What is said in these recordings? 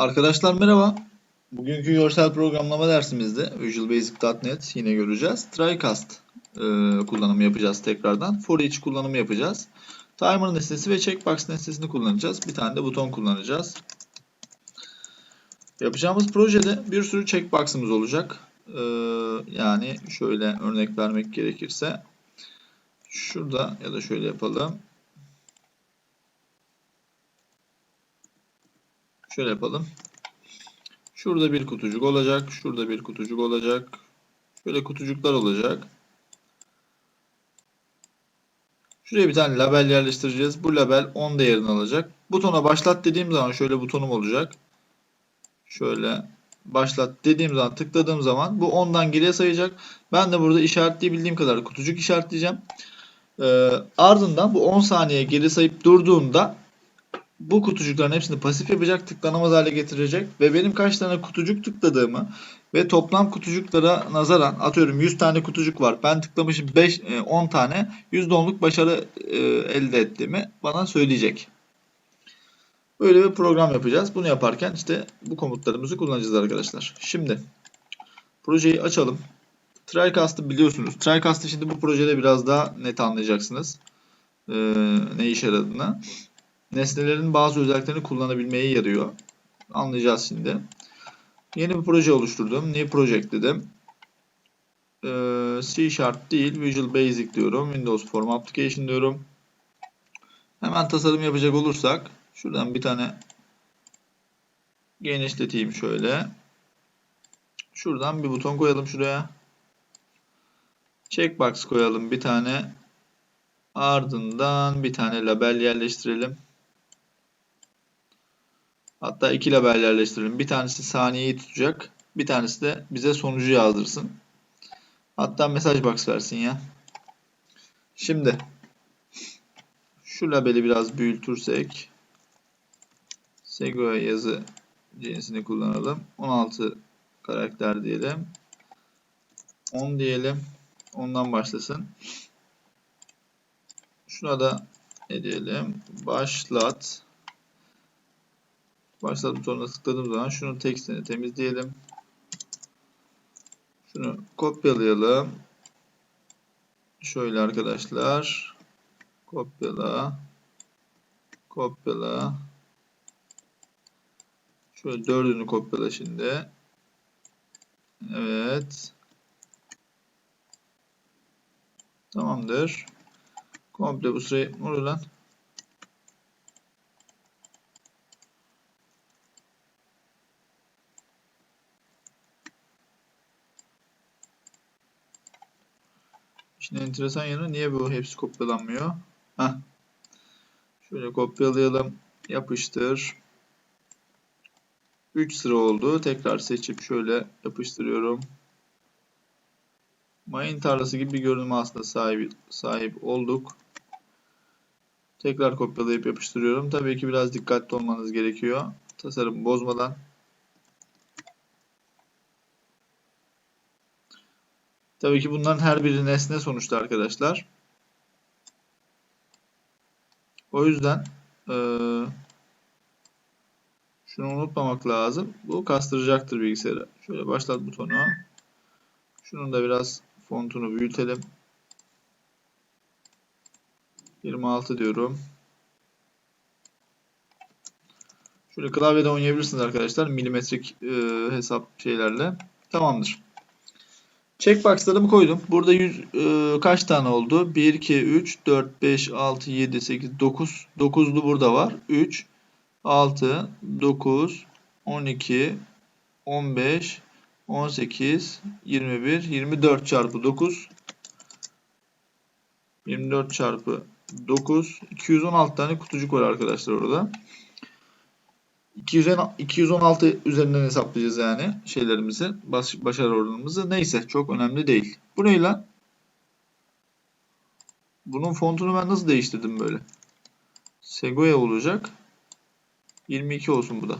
Arkadaşlar merhaba. Bugünkü görsel programlama dersimizde Visual Basic.NET yine göreceğiz. TryCast e, kullanımı yapacağız tekrardan. For each kullanımı yapacağız. Timer nesnesi ve checkbox nesnesini kullanacağız. Bir tane de buton kullanacağız. Yapacağımız projede bir sürü checkbox'ımız olacak. E, yani şöyle örnek vermek gerekirse şurada ya da şöyle yapalım. Şöyle yapalım. Şurada bir kutucuk olacak. Şurada bir kutucuk olacak. Şöyle kutucuklar olacak. Şuraya bir tane label yerleştireceğiz. Bu label 10 değerini alacak. Butona başlat dediğim zaman şöyle butonum olacak. Şöyle başlat dediğim zaman tıkladığım zaman bu 10'dan geriye sayacak. Ben de burada işaretleyebildiğim kadar kutucuk işaretleyeceğim. Ee, ardından bu 10 saniye geri sayıp durduğunda bu kutucukların hepsini pasif yapacak, tıklanamaz hale getirecek ve benim kaç tane kutucuk tıkladığımı ve toplam kutucuklara nazaran atıyorum 100 tane kutucuk var. Ben tıklamışım 5 10 tane %10'luk başarı e, elde ettiğimi bana söyleyecek. Böyle bir program yapacağız. Bunu yaparken işte bu komutlarımızı kullanacağız arkadaşlar. Şimdi projeyi açalım. TryCast'ı biliyorsunuz. TryCast'ı şimdi bu projede biraz daha net anlayacaksınız. Ee, ne işe yaradığını nesnelerin bazı özelliklerini kullanabilmeye yarıyor. Anlayacağız şimdi. Yeni bir proje oluşturdum. New Project dedim. Ee, C Sharp değil, Visual Basic diyorum. Windows Form Application diyorum. Hemen tasarım yapacak olursak şuradan bir tane genişleteyim şöyle. Şuradan bir buton koyalım şuraya. Checkbox koyalım bir tane. Ardından bir tane label yerleştirelim. Hatta iki label yerleştirelim. Bir tanesi saniyeyi tutacak. Bir tanesi de bize sonucu yazdırsın. Hatta mesaj box versin ya. Şimdi şu labeli biraz büyütürsek Segoya yazı cinsini kullanalım. 16 karakter diyelim. 10 diyelim. Ondan başlasın. Şuna da ne diyelim? Başlat. Başlat butonuna tıkladığım zaman şunun tekstini temizleyelim. Şunu kopyalayalım. Şöyle arkadaşlar. Kopyala. Kopyala. Şöyle dördünü kopyala şimdi. Evet. Tamamdır. Komple bu sırayı vur. Şimdi enteresan yanı niye bu hepsi kopyalanmıyor? Heh. Şöyle kopyalayalım. Yapıştır. 3 sıra oldu. Tekrar seçip şöyle yapıştırıyorum. Mayın tarlası gibi bir görünüm aslında sahip, sahip olduk. Tekrar kopyalayıp yapıştırıyorum. Tabii ki biraz dikkatli olmanız gerekiyor. Tasarım bozmadan. Tabii ki bunların her biri nesne sonuçta arkadaşlar. O yüzden e, şunu unutmamak lazım. Bu kastıracaktır bilgisayarı. Şöyle başlat butonu. Şunun da biraz fontunu büyütelim. 26 diyorum. Şöyle klavyede oynayabilirsiniz arkadaşlar. Milimetrik e, hesap şeylerle. Tamamdır. Checkbox'larımı koydum. Burada 100 e, kaç tane oldu? 1, 2, 3, 4, 5, 6, 7, 8, 9. 9'lu burada var. 3, 6, 9, 12, 15, 18, 21, 24 çarpı 9. 24 çarpı 9. 216 tane kutucuk var arkadaşlar orada. 216 üzerinden hesaplayacağız yani şeylerimizi, baş, başarı oranımızı. Neyse çok önemli değil. Bu ne lan? Bunun fontunu ben nasıl değiştirdim böyle? Segoya olacak. 22 olsun bu da.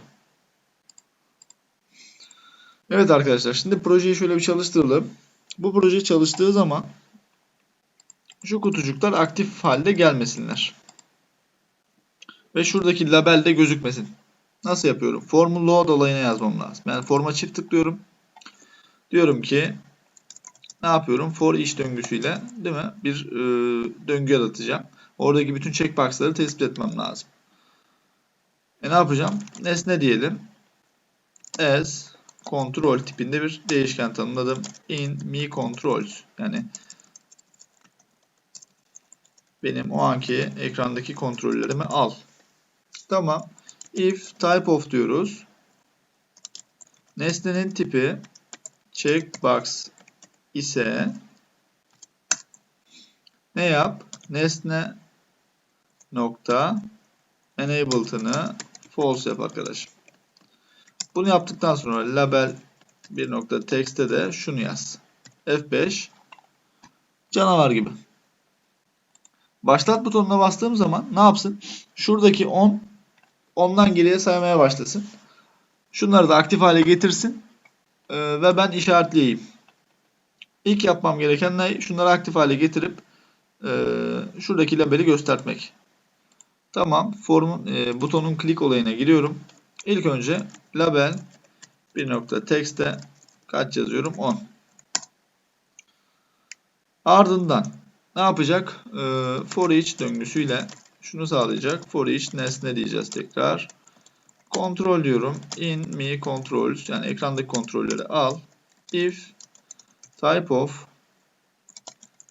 Evet arkadaşlar şimdi projeyi şöyle bir çalıştıralım. Bu proje çalıştığı zaman şu kutucuklar aktif halde gelmesinler. Ve şuradaki label de gözükmesin. Nasıl yapıyorum? Formu load olayına yazmam lazım. Yani forma çift tıklıyorum. Diyorum ki ne yapıyorum? For each döngüsüyle değil mi? Bir e, döngü yaratacağım. Oradaki bütün checkbox'ları tespit etmem lazım. E ne yapacağım? Nesne diyelim. As control tipinde bir değişken tanımladım. In me controls. Yani benim o anki ekrandaki kontrollerimi al. Tamam. If type of diyoruz. Nesnenin tipi checkbox ise ne yap? Nesne nokta enabled'ını false yap arkadaşım. Bunu yaptıktan sonra label bir nokta text'te de şunu yaz. F5 canavar gibi. Başlat butonuna bastığım zaman ne yapsın? Şuradaki 10 ondan geriye saymaya başlasın. Şunları da aktif hale getirsin. Ee, ve ben işaretleyeyim. İlk yapmam gereken ne? Şunları aktif hale getirip e, şuradaki labeli göstermek. Tamam. Formun e, butonun klik olayına giriyorum. İlk önce label bir text'te kaç yazıyorum? 10. Ardından ne yapacak? E, for each döngüsüyle şunu sağlayacak. For each nesne diyeceğiz tekrar. Kontrol diyorum. In me controls yani ekrandaki kontrolleri al. If type of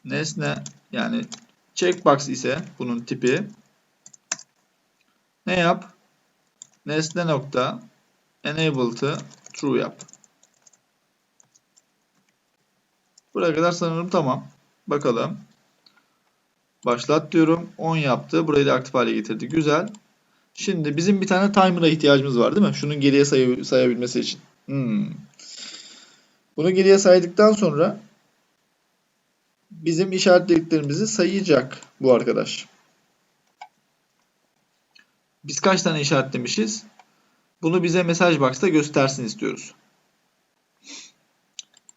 nesne yani checkbox ise bunun tipi ne yap? Nesne nokta enabled'ı true yap. Buraya kadar sanırım tamam. Bakalım. Başlat diyorum. 10 yaptı. Burayı da aktif hale getirdi. Güzel. Şimdi bizim bir tane timer'a ihtiyacımız var değil mi? Şunun geriye say sayabilmesi için. Hmm. Bunu geriye saydıktan sonra bizim işaretlediklerimizi sayacak bu arkadaş. Biz kaç tane işaretlemişiz? Bunu bize mesaj box'ta göstersin istiyoruz.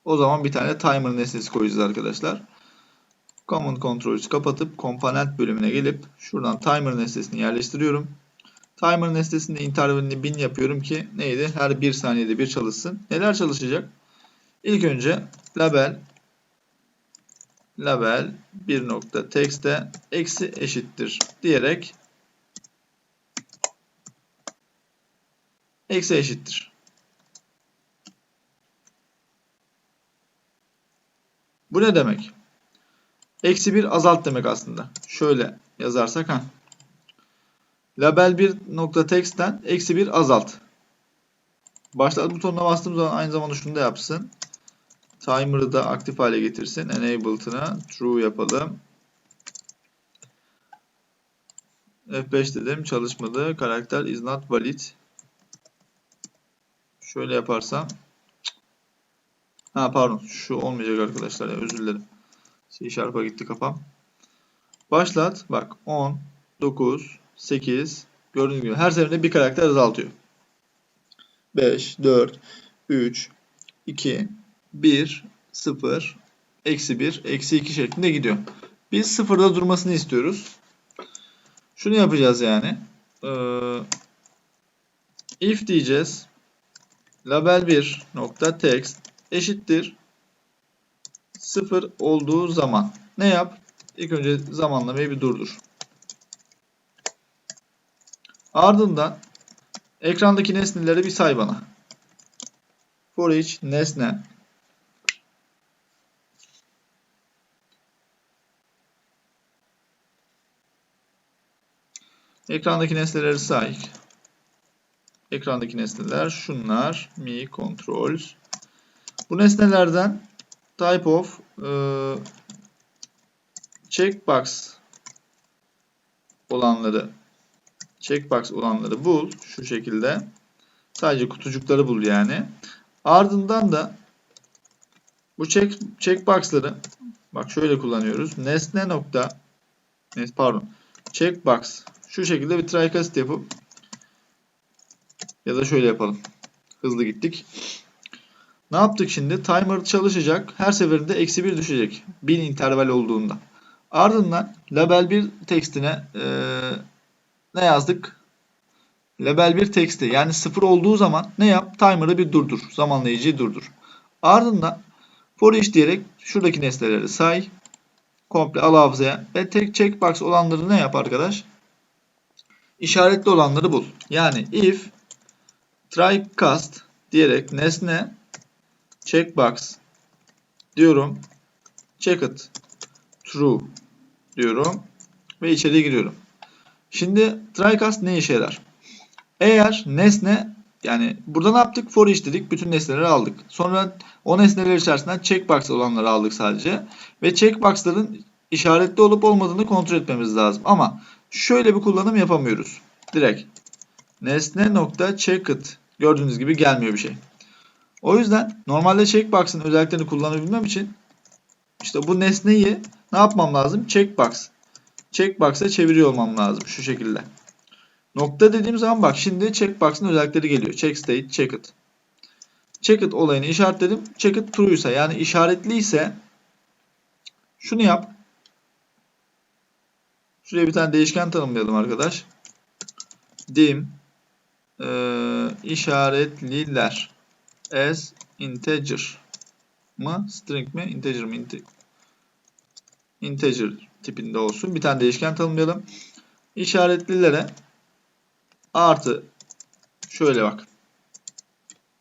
O zaman bir tane timer nesnesi koyacağız arkadaşlar. Command Control'ü kapatıp komponent bölümüne gelip şuradan timer nesnesini yerleştiriyorum. Timer nesnesinde intervalini 1000 yapıyorum ki neydi? Her 1 saniyede bir çalışsın. Neler çalışacak? İlk önce label label bir text'e eksi eşittir diyerek eksi eşittir. Bu ne demek? Eksi 1 azalt demek aslında. Şöyle yazarsak ha. Label 1 nokta text'ten eksi 1 azalt. Başlat butonuna bastığım zaman aynı zamanda şunu da yapsın. Timer'ı da aktif hale getirsin. Enabled'ına true yapalım. F5 dedim çalışmadı. Karakter is not valid. Şöyle yaparsam. Ha pardon şu olmayacak arkadaşlar ya özür dilerim. C Sharp'a gitti kafam. Başlat. Bak 10, 9, 8. Gördüğünüz gibi her seferinde bir karakter azaltıyor. 5, 4, 3, 2, 1, 0, eksi 1, eksi 2 şeklinde gidiyor. Biz sıfırda durmasını istiyoruz. Şunu yapacağız yani. Ee, if diyeceğiz. Label 1 nokta text eşittir 0 olduğu zaman ne yap? İlk önce zamanlamayı bir durdur. Ardından ekrandaki nesneleri bir say bana. For each nesne Ekrandaki nesneleri say. Ekrandaki nesneler şunlar. Me controls. Bu nesnelerden type of e, checkbox olanları checkbox olanları bul şu şekilde. Sadece kutucukları bul yani. Ardından da bu check checkbox'ları bak şöyle kullanıyoruz. Nesne nokta pardon checkbox şu şekilde bir tricast yapıp ya da şöyle yapalım. Hızlı gittik. Ne yaptık şimdi? Timer çalışacak. Her seferinde eksi 1 düşecek. 1000 interval olduğunda. Ardından label 1 tekstine ee, ne yazdık? label 1 text'i yani 0 olduğu zaman ne yap? Timer'ı bir durdur. Zamanlayıcıyı durdur. Ardından for each diyerek şuradaki nesneleri say. Komple al hafızaya. Ve tek checkbox olanları ne yap arkadaş? İşaretli olanları bul. Yani if try cast diyerek nesne checkbox diyorum. Check it true diyorum ve içeriye giriyorum. Şimdi trycast ne işe yarar? Eğer nesne yani burada ne yaptık? For each dedik. Bütün nesneleri aldık. Sonra o nesneler içerisinden checkbox olanları aldık sadece. Ve checkboxların işaretli olup olmadığını kontrol etmemiz lazım. Ama şöyle bir kullanım yapamıyoruz. Direkt nesne nokta checked gördüğünüz gibi gelmiyor bir şey. O yüzden normalde checkbox'ın özelliklerini kullanabilmem için işte bu nesneyi ne yapmam lazım? Checkbox. Checkbox'a çeviriyor olmam lazım şu şekilde. Nokta dediğim zaman bak şimdi checkbox'ın özellikleri geliyor. Check state, check it. Check it olayını işaretledim. Check it true ise yani işaretli ise şunu yap. Şuraya bir tane değişken tanımlayalım arkadaş. Dim e, işaretliler as integer mı string mi integer mi Inte- integer tipinde olsun. Bir tane değişken tanımlayalım. İşaretlilere artı şöyle bak.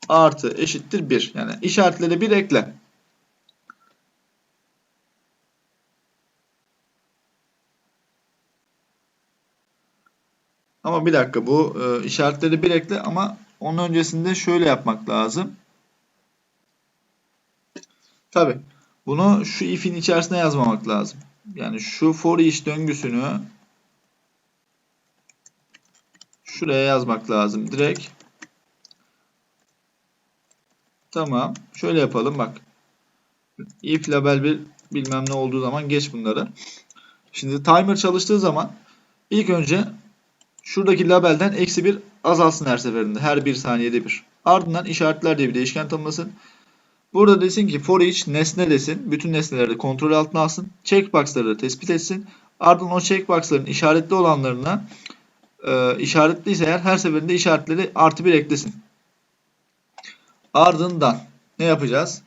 Artı eşittir 1. Yani işaretlere 1 ekle. Ama bir dakika bu e, işaretleri 1 ekle ama onun öncesinde şöyle yapmak lazım. Tabi bunu şu if'in içerisine yazmamak lazım. Yani şu for each döngüsünü şuraya yazmak lazım direkt. Tamam. Şöyle yapalım bak. If label bir bilmem ne olduğu zaman geç bunları. Şimdi timer çalıştığı zaman ilk önce şuradaki labelden eksi bir azalsın her seferinde. Her bir saniyede bir. Ardından işaretler diye bir değişken tanımlasın. Burada desin ki for each nesne desin. Bütün nesneleri kontrol altına alsın. Checkbox'ları da tespit etsin. Ardından o checkbox'ların işaretli olanlarına e, işaretliyse eğer her seferinde işaretleri artı bir eklesin. Ardından ne yapacağız?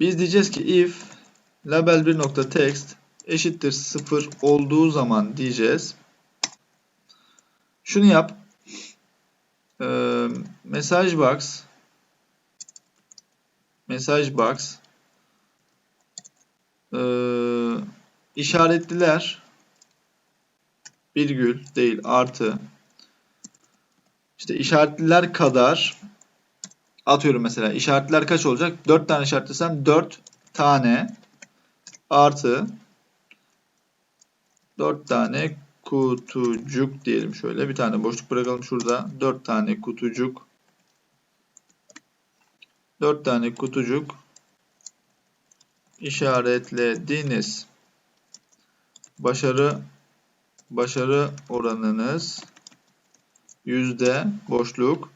Biz diyeceğiz ki if label 1 nokta text eşittir 0 olduğu zaman diyeceğiz. Şunu yap. E, message box mesaj box e, işaretliler virgül değil artı işte işaretliler kadar atıyorum mesela işaretler kaç olacak? 4 tane işaretlesem 4 tane artı 4 tane kutucuk diyelim şöyle. Bir tane boşluk bırakalım şurada. 4 tane kutucuk 4 tane kutucuk işaretlediniz. Başarı başarı oranınız yüzde boşluk.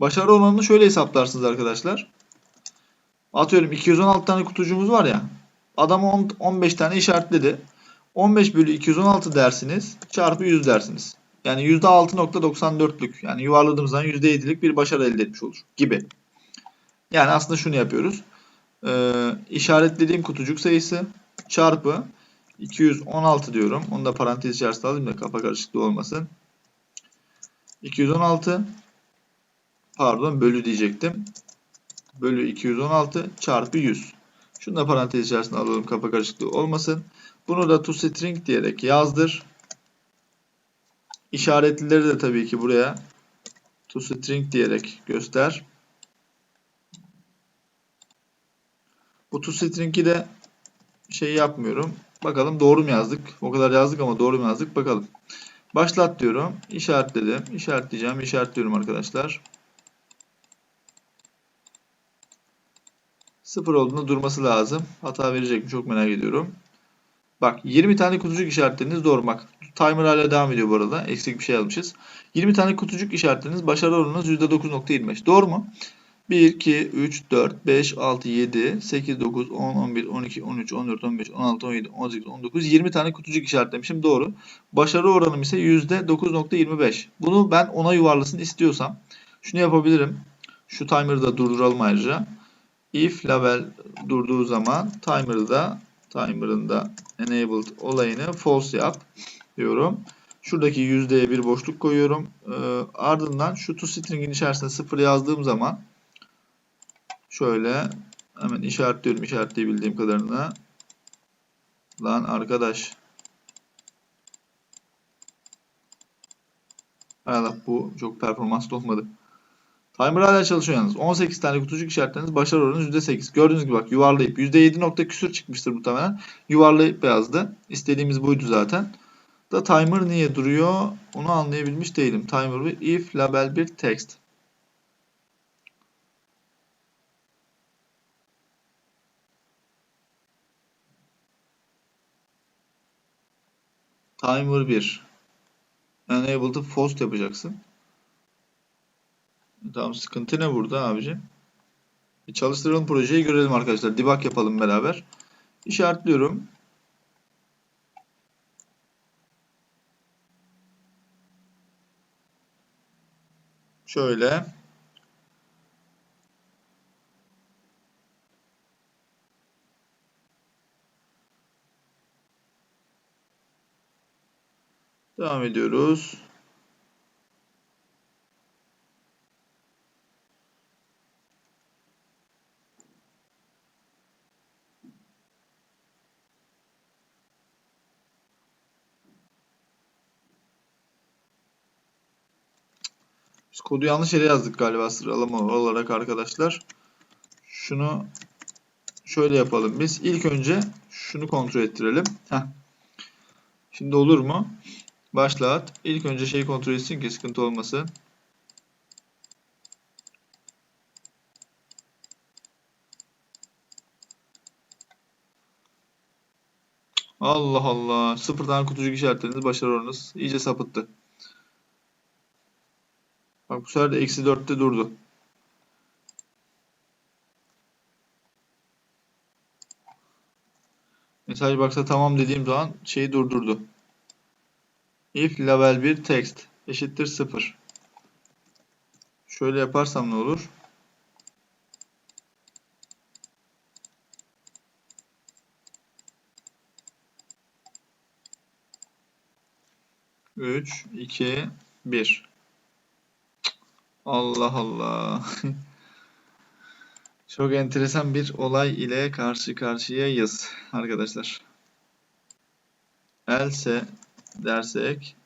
Başarı oranını şöyle hesaplarsınız arkadaşlar. Atıyorum 216 tane kutucuğumuz var ya. Adam 10, 15 tane işaretledi. 15 bölü 216 dersiniz. Çarpı 100 dersiniz. Yani %6.94'lük yani yuvarladığımızdan %7'lik bir başarı elde etmiş olur gibi. Yani aslında şunu yapıyoruz. Ee, işaretlediğim kutucuk sayısı çarpı 216 diyorum. Onu da parantez içerisinde alayım da kafa karışıklığı olmasın. 216 pardon bölü diyecektim. Bölü 216 çarpı 100. Şunu da parantez içerisinde alalım kafa karışıklığı olmasın. Bunu da toString diyerek yazdır. İşaretlileri de tabii ki buraya toString diyerek göster. Bu toString'i de şey yapmıyorum. Bakalım doğru mu yazdık? O kadar yazdık ama doğru mu yazdık? Bakalım. Başlat diyorum. İşaretledim. İşaretleyeceğim. İşaretliyorum arkadaşlar. Sıfır olduğunda durması lazım. Hata verecek mi? Çok merak ediyorum. Bak 20 tane kutucuk işaretleriniz doğru. Bak timer hala devam ediyor bu arada. Eksik bir şey almışız. 20 tane kutucuk işaretleriniz başarı oranınız %9.25. Doğru mu? 1, 2, 3, 4, 5, 6, 7, 8, 9, 10, 11, 12, 13, 14, 15, 16, 17, 18, 19, 20 tane kutucuk işaretlemişim. Doğru. Başarı oranım ise %9.25. Bunu ben ona yuvarlasın istiyorsam şunu yapabilirim. Şu timer'ı da durduralım ayrıca. If label durduğu zaman timer'ı da timer'ın da enabled olayını false yap diyorum. Şuradaki yüzdeye bir boşluk koyuyorum. Ee, ardından şu toString'in içerisine 0 yazdığım zaman şöyle hemen işaretliyorum işaretleyebildiğim kadarını. Lan arkadaş. Allah bu çok performanslı olmadı. Timer hala çalışıyor yalnız. 18 tane kutucuk işaretleriniz başarı oranı %8. Gördüğünüz gibi bak yuvarlayıp %7 nokta küsür çıkmıştır muhtemelen. Yuvarlayıp yazdı. İstediğimiz buydu zaten. Da timer niye duruyor onu anlayabilmiş değilim. Timer bir if label bir text. Timer 1. Enable to false yapacaksın. Tamam sıkıntı ne burada abici? Bir çalıştıralım projeyi görelim arkadaşlar. Debug yapalım beraber. İşaretliyorum. Şöyle. Devam ediyoruz. Biz kodu yanlış yere yazdık galiba sıralama olarak arkadaşlar. Şunu şöyle yapalım biz. İlk önce şunu kontrol ettirelim. Heh. Şimdi olur mu? Başlat. İlk önce şeyi kontrol etsin ki sıkıntı olmasın. Allah Allah. Sıfır tane kutucuk işaretleriniz başarı oranınız iyice sapıttı. Bak bu sefer de eksi 4'te durdu. Mesaj baksa tamam dediğim zaman şeyi durdurdu. If level 1 text eşittir 0. Şöyle yaparsam ne olur? Üç, iki, bir. Allah Allah. Çok enteresan bir olay ile karşı karşıyayız arkadaşlar. Else dersek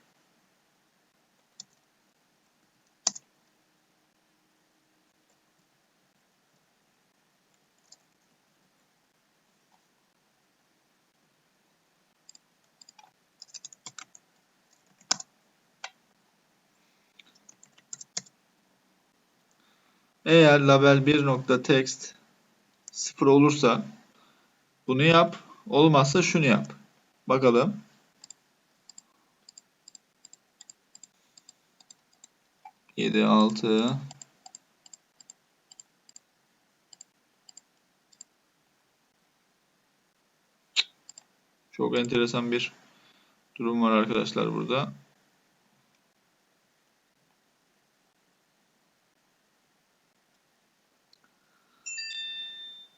Eğer label 1.text 0 olursa bunu yap. Olmazsa şunu yap. Bakalım. Yedi, altı. Çok enteresan bir durum var arkadaşlar burada.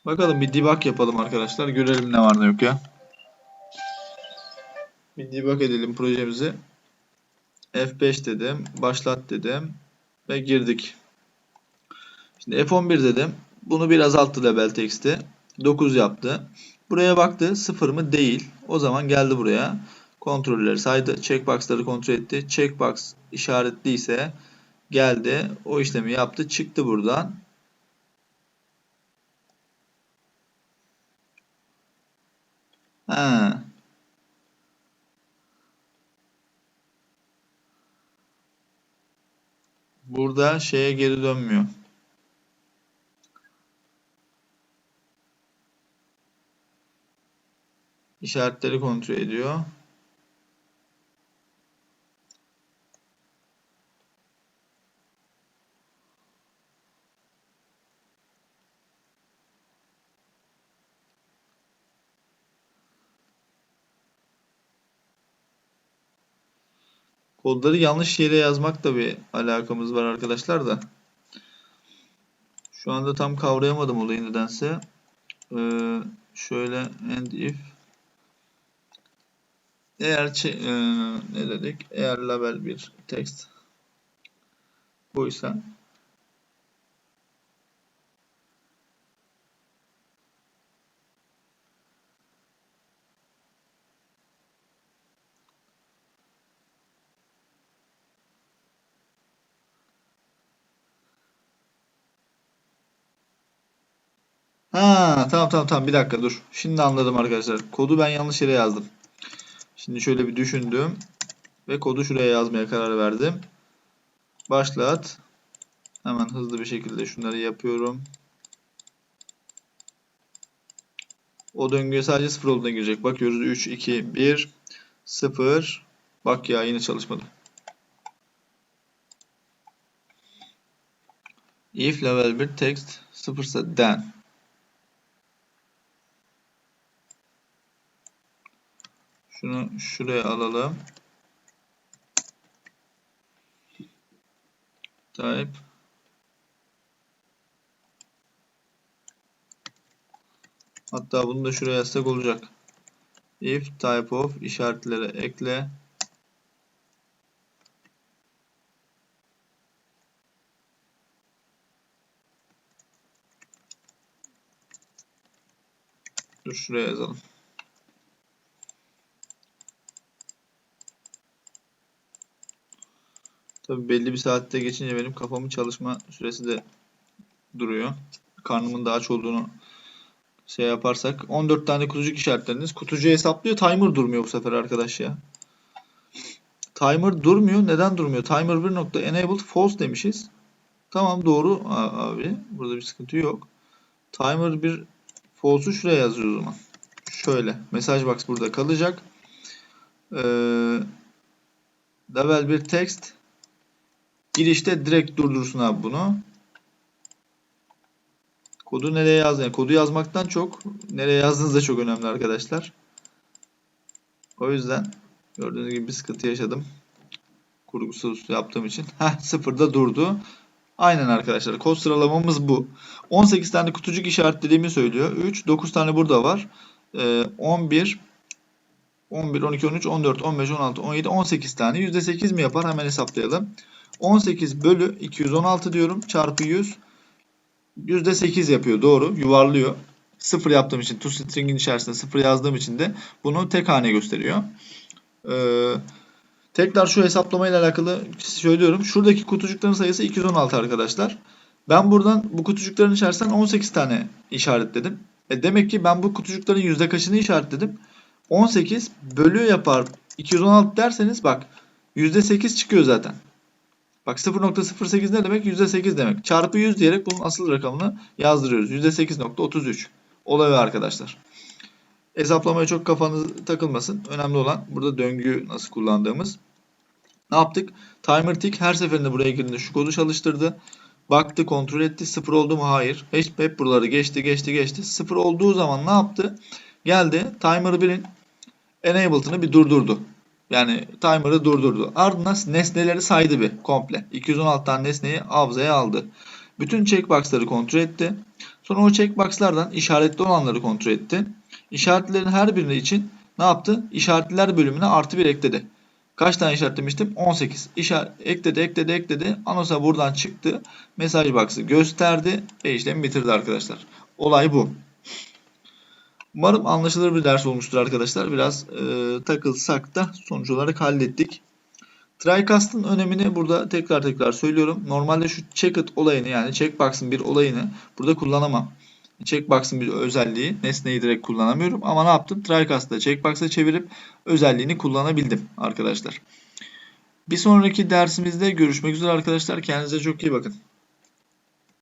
Bakalım bir debug yapalım arkadaşlar. Görelim ne var ne yok ya. Bir debug edelim projemizi. F5 dedim. Başlat dedim. Ve girdik. Şimdi F11 dedim. Bunu bir azalttı label text'i. 9 yaptı. Buraya baktı. 0 mı? Değil. O zaman geldi buraya. Kontrolleri saydı. Checkbox'ları kontrol etti. Checkbox işaretliyse geldi. O işlemi yaptı. Çıktı buradan. Ha. Burada şeye geri dönmüyor. İşaretleri kontrol ediyor. Kodları yanlış yere yazmakla bir alakamız var arkadaşlar da. Şu anda tam kavrayamadım olayı nedense. Ee, şöyle and if eğer e, ne dedik? Eğer label bir text buysa Ha tamam tamam tamam bir dakika dur. Şimdi anladım arkadaşlar. Kodu ben yanlış yere yazdım. Şimdi şöyle bir düşündüm ve kodu şuraya yazmaya karar verdim. Başlat. Hemen hızlı bir şekilde şunları yapıyorum. O döngüye sadece 0 olduğuna girecek. Bakıyoruz 3, 2, 1, 0. Bak ya yine çalışmadı. If level 1 text 0 ise then. Şunu şuraya alalım. Type Hatta bunu da şuraya yazsak olacak. If type of işaretlere ekle. Dur şuraya yazalım. Tabi belli bir saatte geçince benim kafamın çalışma süresi de duruyor. Karnımın da aç olduğunu şey yaparsak 14 tane kutucuk işaretleriniz. Kutucuğu hesaplıyor. Timer durmuyor bu sefer arkadaş ya. Timer durmuyor. Neden durmuyor? Timer 1 nokta enabled false demişiz. Tamam doğru abi. Burada bir sıkıntı yok. Timer 1 false'u şuraya yazıyoruz o zaman. Şöyle. Mesaj box burada kalacak. Ee, level 1 text girişte direkt durdursun abi bunu. Kodu nereye yazdın? Yani kodu yazmaktan çok nereye yazdığınız da çok önemli arkadaşlar. O yüzden gördüğünüz gibi bir sıkıntı yaşadım. Kurgusuz yaptığım için. Heh sıfırda durdu. Aynen arkadaşlar. Kod sıralamamız bu. 18 tane kutucuk işaretlediğimi söylüyor. 3, 9 tane burada var. Ee, 11, 11, 12, 13, 14, 15, 16, 17, 18 tane. %8 mi yapar? Hemen hesaplayalım. 18 bölü 216 diyorum. Çarpı 100. %8 yapıyor. Doğru. Yuvarlıyor. 0 yaptığım için toString'in içerisinde 0 yazdığım için de bunu tek hane gösteriyor. Ee, tekrar şu hesaplamayla alakalı söylüyorum. Şuradaki kutucukların sayısı 216 arkadaşlar. Ben buradan bu kutucukların içerisinden 18 tane işaretledim. E demek ki ben bu kutucukların yüzde kaçını işaretledim? 18 bölü yapar 216 derseniz bak %8 çıkıyor zaten. Bak 0.08 ne demek? %8 demek. Çarpı 100 diyerek bunun asıl rakamını yazdırıyoruz. %8.33. Olay arkadaşlar. Hesaplamaya çok kafanız takılmasın. Önemli olan burada döngüyü nasıl kullandığımız. Ne yaptık? Timer tick her seferinde buraya girdiğinde şu kodu çalıştırdı. Baktı, kontrol etti. Sıfır oldu mu? Hayır. Hep, hep buraları geçti, geçti, geçti. Sıfır olduğu zaman ne yaptı? Geldi. Timer 1'in enabled'ını bir durdurdu. Yani timer'ı durdurdu. Ardından nesneleri saydı bir komple. 216 tane nesneyi hafızaya aldı. Bütün checkbox'ları kontrol etti. Sonra o checkbox'lardan işaretli olanları kontrol etti. İşaretlerin her birini için ne yaptı? İşaretliler bölümüne artı bir ekledi. Kaç tane işaretlemiştim? 18. İşaret, ekledi, ekledi, ekledi. Anosa buradan çıktı. Mesaj box'ı gösterdi ve işlemi bitirdi arkadaşlar. Olay bu. Umarım anlaşılır bir ders olmuştur arkadaşlar. Biraz e, takılsak da sonuç olarak hallettik. Trycast'ın önemini burada tekrar tekrar söylüyorum. Normalde şu checked olayını yani checkbox'ın bir olayını burada kullanamam. Checkbox'ın bir özelliği nesneyi direkt kullanamıyorum. Ama ne yaptım? Trycast'ta checkbox'a çevirip özelliğini kullanabildim arkadaşlar. Bir sonraki dersimizde görüşmek üzere arkadaşlar. Kendinize çok iyi bakın.